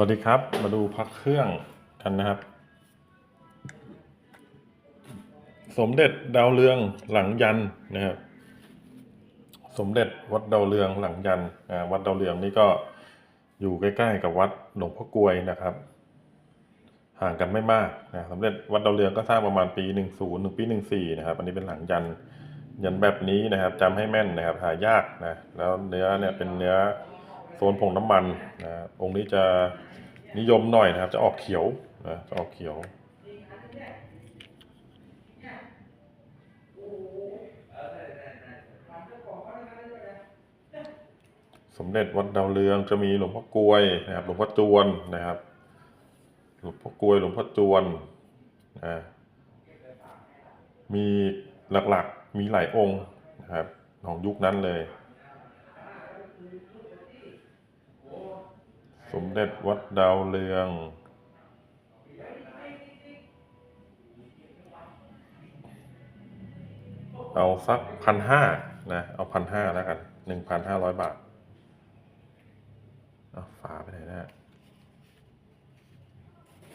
วัสดีครับ มาดูพักเครื่องกันนะครับ สมเด็จดาวเรืองหลังยันนะครับ สมเด็จวัดดาวเรืองหลังยันอ่าวัดดาวเรืองนี่ก็อยู่ใกล้ๆกับวัดหลวงพ่อกลวยนะครับ ห่างกันไม่มากนะสมเด็จวัดดาวเรืองก็สร้างประมาณปี 10ถึงปี 14 นะครับ อันนี้เป็นหลังยันยันแบบนี้นะครับจำให้แม่นนะครับหายากนะแล้วเนื้อเนี่ยเป็นเนื้อ โซนผงน้ำมันนะองค์นี้จะนิยมหน่อยนะครับ จะออกเขียวนะจะออกเขียวสมเด็จวัดดาวเรืองจะมีหลวงพ่อกลวยนะครับ หลวงพ่อจวนนะครับ หลวงพ่อกลวย หลวงพ่อจวนนะมีหลักๆมีหลายองค์นะครับของยุคนั้นเลย สมเด็จวัดดาวเรือง เอาสักพันห้านะ เอาพันห้าแล้วกันหนึ่งพันห้าร้อยบาท เอาฝาไปไหนนะ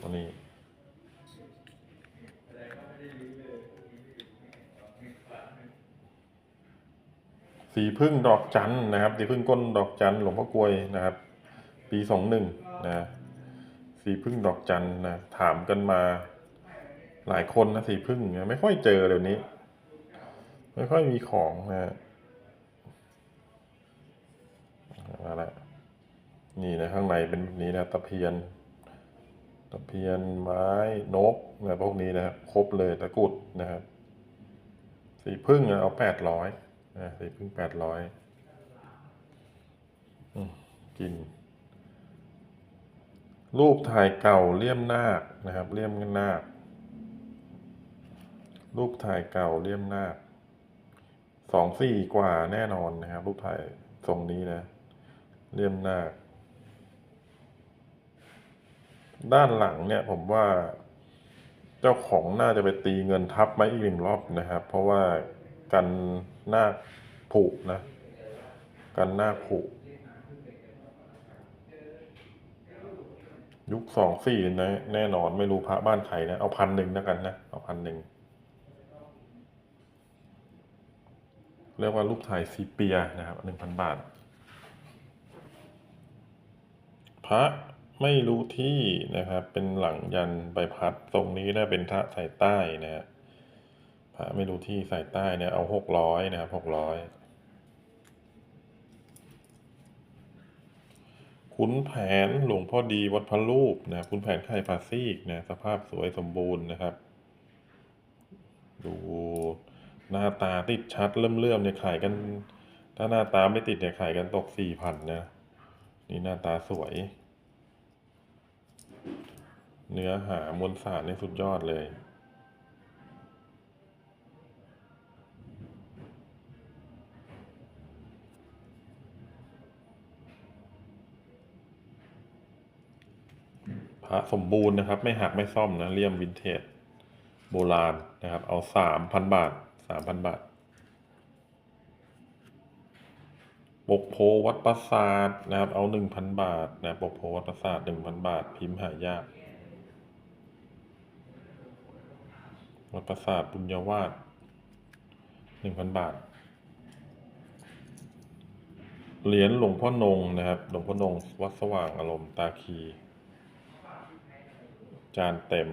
ตัวนี้สีพึ่งดอกจันนะครับสีพึ่งก้นดอกจันหลวงพ่อกลวยนะครับ ปีสองหนึ่งนะสีพึ่งดอกจันนะถามกันมา หลายคนนะสีพึ่งนี่ยไม่ค่อยเจอเดี๋ยวนี้ ไม่ค่อยมีของนะมาแล้วนี่นะข้างในเป็นแบบนี้นะตะเพียนตะเพียนไม้นกนะพวกนี้นะครับครบเลยตะกุดนะครับสีพึ่งอะเอาแปดร้อยนะสีพึ่งแปดร้อยกิน รูปถ่ายเก่าเลี่ยมนาคนะครับ เลี่ยมนาครูปถ่ายเก่าเลี่ยมนาคสองสี่กว่าแน่นอนนะครับ รูปถ่ายทรงนี้นะ เลี่ยมนาคด้านหลังเนี่ยผมว่าเจ้าของน่าจะไปตีเงินทับไม้อีกหนึ่งรอบนะครับ เพราะว่ากันหน้าผุนะ กันหน้าผุ ยุคสองสี่นะแน่นอนไม่รู้พระบ้านใครนะ เอาพันหนึ่งแล้วกันนะ เอาพันหนึ่งเรียกว่ารูปถ่ายซีเปียนะครับหนึ่งพันบาท พระไม่รู้ที่นะครับ เป็นหลังยันใบพัดตรงนี้นะเป็นพระสายใต้นะฮะพระไม่รู้ที่สายใต้เนี่ยเอาหกร้อยนะครับหกร้อย ขุนแผนหลวงพ่อดีวัดพระรูปนะขุนแผนไข่ปาซีกนะสภาพสวยสมบูรณ์นะครับ ดูหน้าตาติดชัดเริ่มๆเนี่ยขายกัน ถ้าหน้าตาไม่ติดเนี่ยขายกันตกสี่พันนะ นี่หน้าตาสวย เนื้อหามวลสารในสุดยอดเลย พระสมบูรณ์นะครับ ไม่หักไม่ซ่อมนะเลี่ยมวินเทจโบราณนะครับ เอาสามพันบาทสามพันบาทปกโพวัดปราสาทนะครับ เอาหนึ่งพันบาทนะปกโพวัดปราสาทหนึ่งพันบาท พิมพ์หายากวัดปราสาทบุญยวาสหนึ่งพันบาท เหรียญหลวงพ่อนงนะครับ หลวงพ่อนงวัดสว่างอารมณ์ตาคี จานเต็ม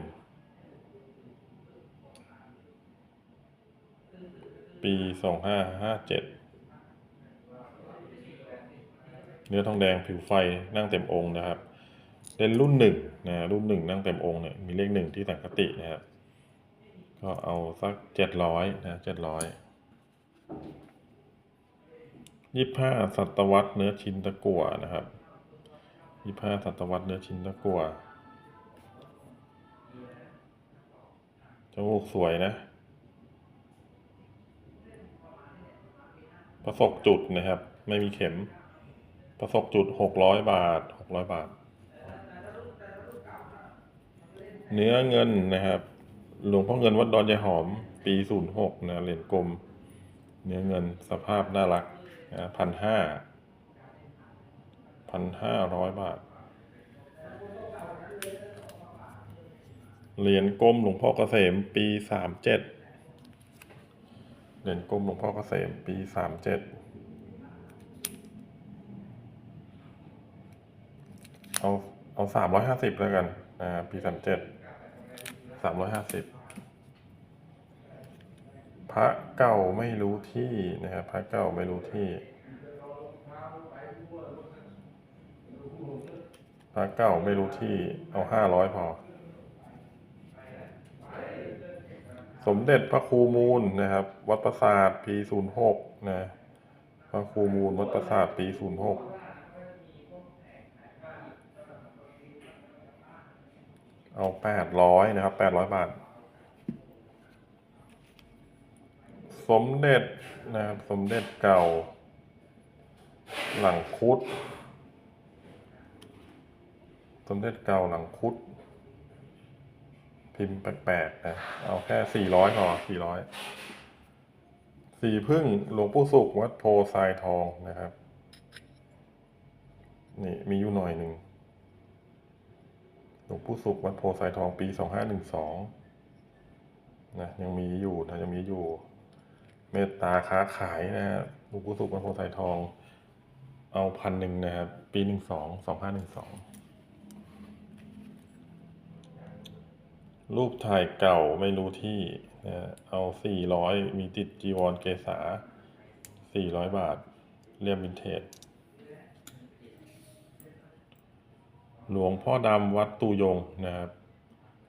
ปีสองห้าห้าเจ็ดเนื้อทองแดงผิวไฟนั่งเต็มองค์นะครับเป็นรุ่นหนึ่งนะรุ่นหนึ่งนั่งเต็มองค์เนี่ยมีเลขหนึ่งที่สังคตินะครับก็เอาสักเจ็ดร้อยนะเจ็ดร้อยยี่ห้าศตวรรษเนื้อชิ้นตะกั่วนะครับยี่ห้าศตวรรษเนื้อชิ้นตะกั่ว มูกสวยนะ ประสบจุดนะครับ ไม่มีเข็ม ประสบจุดหกร้อยบาทหกร้อยบาท เนื้อเงินนะครับ หลวงพ่อเงินวัดดอนยายหอม ปีศูนย์หกนะเหรียญกลม เนื้อเงินสภาพน่ารักนะพันห้าพันห้าร้อยบาท เหรียญกลมหลวงพ่อเกษมปีสามเจ็ดเหรียญกลมหลวงพ่อเกษมปีสามเจ็ดเอาเอาสามร้อยห้าสิบแล้วกันนะครับปีสามเจ็ดสามร้อยห้าสิบพระเก่าไม่รู้ที่นะครับพระเก่าไม่รู้ที่ พระเก่าไม่รู้ที่เอาห้าร้อยพอ สมเด็จพระครูมูลนะครับ วัดประสาทปีศูนย์หกนะพระครูมูลวัดประสาทปีศูนย์หกเอาแปดร้อยนะครับแปดร้อยบาท สมเด็จนะครับสมเด็จเก่า หลังคุด สมเด็จเก่าหลังคุด พิมพ์แปลกๆนะ เอาแค่สี่ร้อยพอสี่ร้อยสี่พึ่งหลวงปู่สุขวัดโพทรายทองนะครับ นี่มีอยู่หน่อยหนึ่งหลวงปู่สุขวัดโพทรายทองปีสองห้าหนึ่งสองนะยังมีอยู่นะยังมีอยู่ เมตตาค้าขายนะฮะหลวงปู่สุขวัดโพทรายทอง เอาพันหนึ่งนะครับ ปีหนึ่งสองสองห้าหนึ่งสอง รูปถ่ายเก่าไม่รู้ที่นะเอาสี่ร้อยมีติดจีวรเกษาสี่ร้อยบาท เรียมวินเทจ หลวงพ่อดำวัดตูยงนะครับ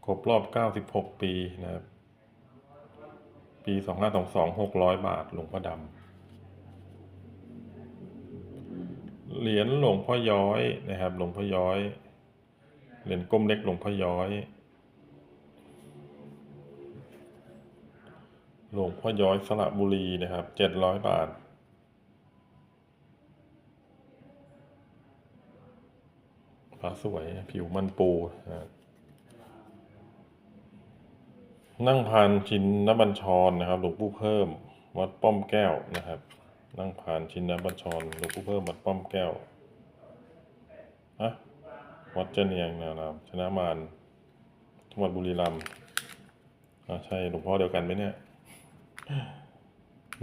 ครบรอบเก้าสิบหกปีนะครับ ปีสองห้าสองสองหกร้อยบาท หลวงพ่อดำ เหรียญหลวงพ่อย้อยนะครับ หลวงพ่อย้อย เหรียญก้มเล็กหลวงพ่อย้อย หลวงพ่อย้อยสระบุรีนะครับเจ็ดร้อยบาท พระสวยผิวมันปูนะนั่งพานชินนบัญชรนะครับหลวงปู่เพิ่ม วัดป้อมแก้วนะครับ นั่งพานชินนบัญชรหลวงปู่เพิ่มวัดป้อมแก้วฮะวัดเจเนียงนารามชนะมารจังหวัดบุรีรัมย์อ่าใช่หลวงพ่อเดียวกันไหมเนี่ย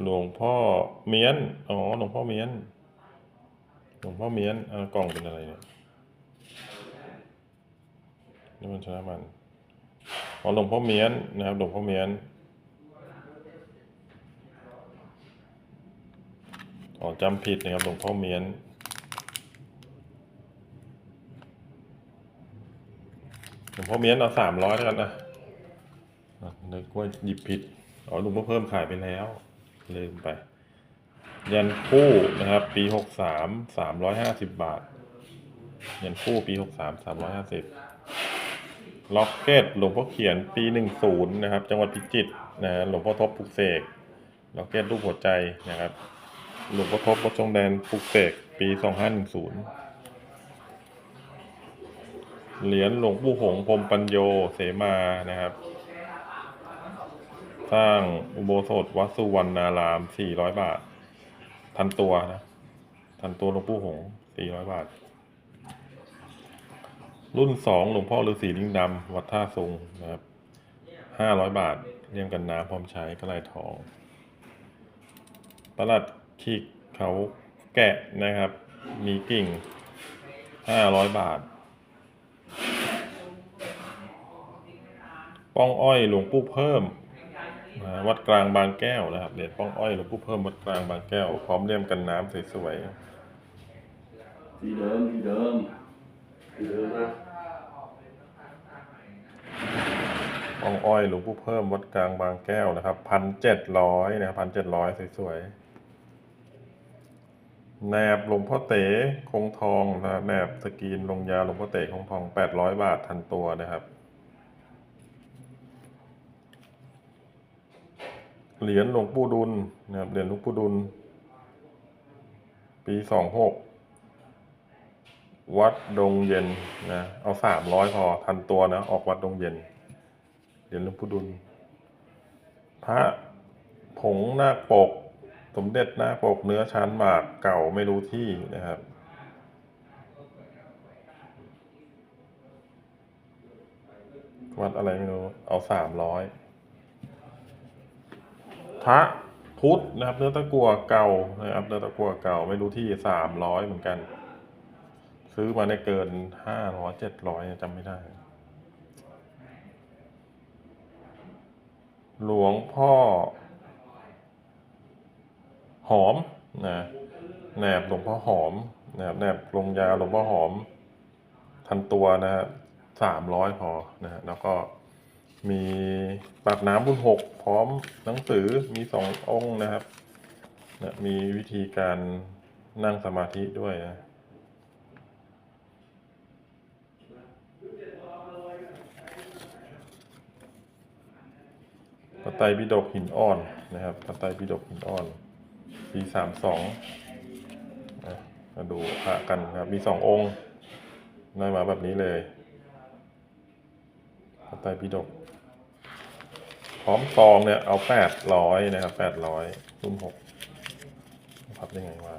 หลวงพ่อเมียน อ๋อ หลวงพ่อเมียน หลวงพ่อเมียนอ่ากล่องเป็นอะไรเนี่ยนี่มันชนะมัน อ๋อ หลวงพ่อเมียนนะครับ หลวงพ่อเมียน อ๋อจำผิดนะครับ หลวงพ่อเมียนหลวงพ่อเมียนเอาสามร้อยแล้วกันนะอะนึกว่าหยิบผิด อ๋อหลวงพ่อเพิ่มขายไปแล้ว ลืมไป ยันคู่นะครับ ปีหกสามสามร้อยห้าสิบบาท ยันคู่ปีหกสามสามร้อยห้าสิบล็อกเก็ตหลวงพ่อเขียนปีหนึ่งศูนย์นะครับ จังหวัดพิจิตรนะหลวงพ่อทบปลุกเสกล็อกเก็ตรูปหัวใจนะครับ หลวงพ่อทบวัดจงแดนปลุกเสกปีสองห้าหนึ่งศูนย์เหรียญหลวงปู่หงส์พรมปัญโยเสมานะครับ สร้างอุโบสถวัดสุวรรณารามสี่ร้อยบาท ทันตัวนะ ทันตัวหลวงปู่หงสี่ร้อยบาท รุ่นสองหลวงพ่อฤาษีลิงดำ วัดท่าทรงนะครับห้าร้อยบาทเรียงกันน้ำพร้อมใช้กระไรทอง ประหลัดขีกเขาแกะนะครับ มีกิ่งห้าร้อยบาทป้องอ้อยหลวงปู่เพิ่ม วัดกลางบางแก้วนะครับเหรียญป้องอ้อยหลวงปู่เพิ่มวัดกลางบางแก้ว พร้อมเลี่ยมกันน้ำสวยๆที่เดิมที่เดิมที่เดิมนะอ้องอ้อยหลวงปู่เพิ่มวัดกลางบางแก้วนะครับพันเจ็ดร้อยนะครับพันเจ็ดร้อยสวยๆแหนบหลวงพ่อเต๋คงทองนะครับแหนบสกรีนลงยาหลวงพ่อเต๋คงทองแปดร้อยบาททันตัวนะครับ เหรียญหลวงปู่ดุลนะครับเหรียญหลวงปู่ดุล ปีสองหกวัดดงเย็นนะเอาสามร้อยพอทันตัวนะออกวัดดงเย็นเหรียญหลวงปู่ดุล พระผงหน้าปก สมเด็จหน้าปกเนื้อชั้นหมากเก่าไม่รู้ที่นะครับวัดอะไรไม่รู้ เอาสามร้อย ระพุทธนะครับ เนื้อตะกัวเก่านะครับ เนื้อตะกัวเก่าไม่รู้ที่สามร้อยเหมือนกัน ซื้อมาได้เกินห้าร้อยเจ็ดร้อยจำไม่ได้ หลวงพ่อ หอมนะแหนบหลวงพ่อหอมนะครับแหนบลงยาหลวงพ่อหอม ทันตัวนะฮะสามร้อยพอนะฮะแล้วก็ มีปากน้ำบุญหกพร้อมหนังสือมีสององค์นะครับนะมีวิธีการนั่งสมาธิด้วยนะพระไตรปิฎกหินอ่อนนะครับพระไตรปิฎกหินอ่อน ปีสามสองมาดูพระกันครับ มีสององค์ได้มาแบบนี้เลยพระไตรปิฎก ร้อมซองเนี่ยเอาแปดร้อยนะครับแปดร้อยรุ่นหกพับได้ไงวะ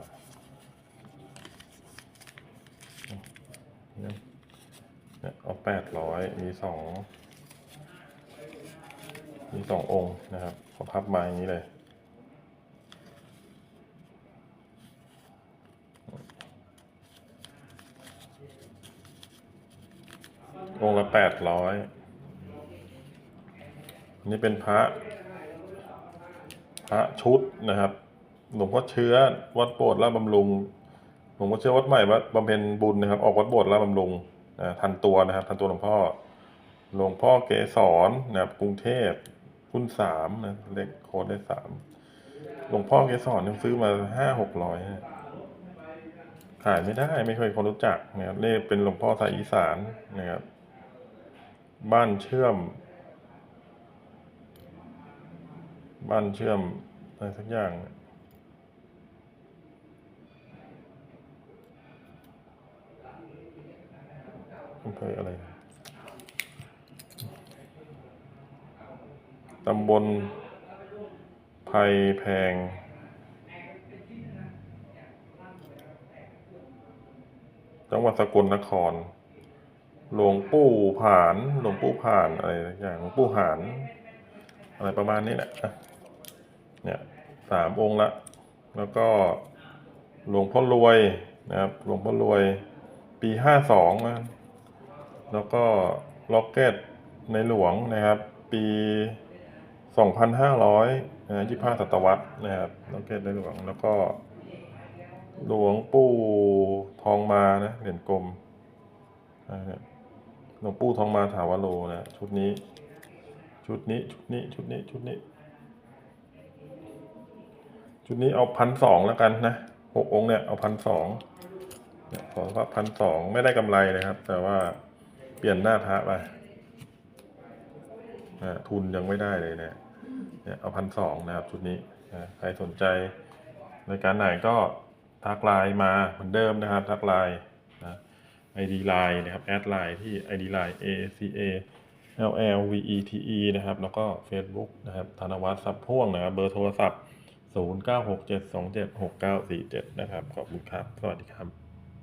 เนี่ยเอาแปดร้อยมีสองมีสององค์นะครับขาพับมาอย่างนี้เลยองค์ละแปดร้อย นี่เป็นพระ พระชุดนะครับ หลวงพ่อเชื้อวัดโบสถ์ราชบำรุง หลวงพ่อเชื้อวัดใหม่วัดบำเพ็ญบุญนะครับ ออกวัดโบสถ์ราชบำรุงอ่าทันตัวนะครับ ทันตัวหลวงพ่อ หลวงพ่อเกสรนะครับ กรุงเทพรุ่นสามนะเลขโค้ดได้สามหลวงพ่อเกสรเนี่ยซื้อมาห้าหกร้อยขายไม่ได้ไม่เคยคนรู้จักนะครับนี่เป็นหลวงพ่อสายอีสานนะครับ บ้านเชื่อม บ้านเชื่อมอะไรสักอย่างอำเภออะไรตำบลไผ่แพงจังหวัดสกลนคร หลวงปู่ผาน หลวงปู่ผานอะไรสักอย่างหลวงปู่หาน อะไรประมาณนี้แหละ เนี่ยสามองค์ละ แล้วก็หลวงพ่อรวยนะครับ หลวงพ่อรวยปีห้าสองนะแล้วก็ล็อกเก็ตในหลวงนะครับ ปีสองพันห้าร้อยยี่ห้าศตวรรษนะครับล็อกเก็ตในหลวง แล้วก็ หลวงปู่ทองมานะเหรียญกลมหลวงปู่ทองมาถาวโรนะชุดนี้ ชุดนี้ชุดนี้ชุดนี้ชุดนี้ ชุดนี้เอาพันสองแล้วกันนะหกองเนี่ยเอาพันสองขอว่าพันสองไม่ได้กำไรเลยครับ แต่ว่าเปลี่ยนหน้าพระไปทุนยังไม่ได้เลยเนะเนี่ยเอาพันสองนะครับชุดนี้ใครสนใจรายการไหนก็ทักไลน์มาเหมือนเดิมนะครับ ทักไลน์นะ ID Line นะครับแอดไลน์ที่ ID Line A C A L L V E T E นะครับ แล้วก็ Facebook นะครับธนวัฒน์สับพ่วงนะครับเบอร์โทรศัพท์ 0967276947 นะครับ ขอบคุณครับ สวัสดีครับ